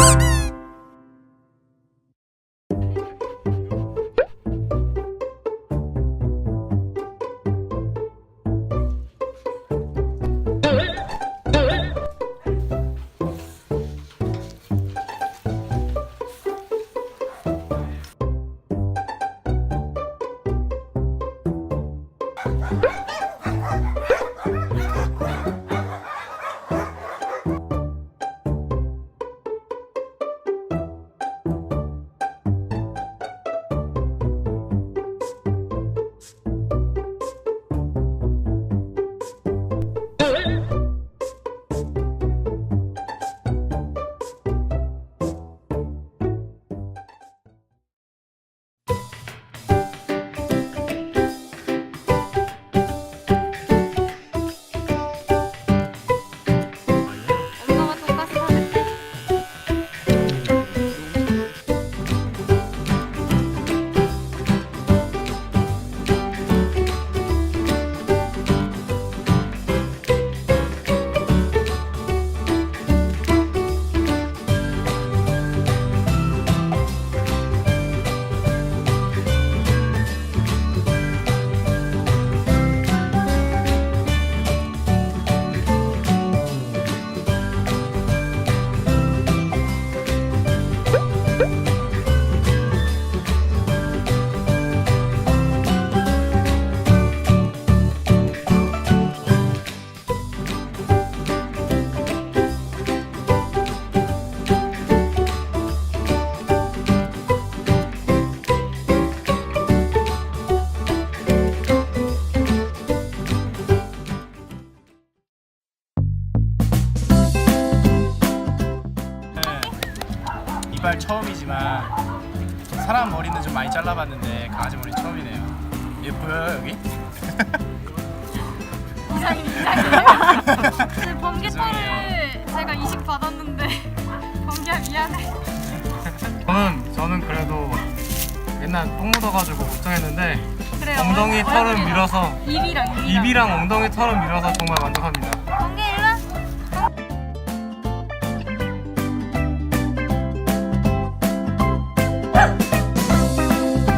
엄마가 이발 처음이지만 사람 머리는 좀 많이 잘라봤는데 강아지 머리 처음이네요. 예뻐요 여기? 이상이 이상이. 번개털을 제가 이식 받았는데 번개야 미안해. 저는 저는 그래도 옛날 똥 묻어가지고 걱정했는데 그래 엉덩이 털을 얼굴이랑 밀어서 입이랑 입이랑. 입이랑 엉덩이 털을 밀어서 정말 만족합니다.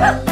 Ha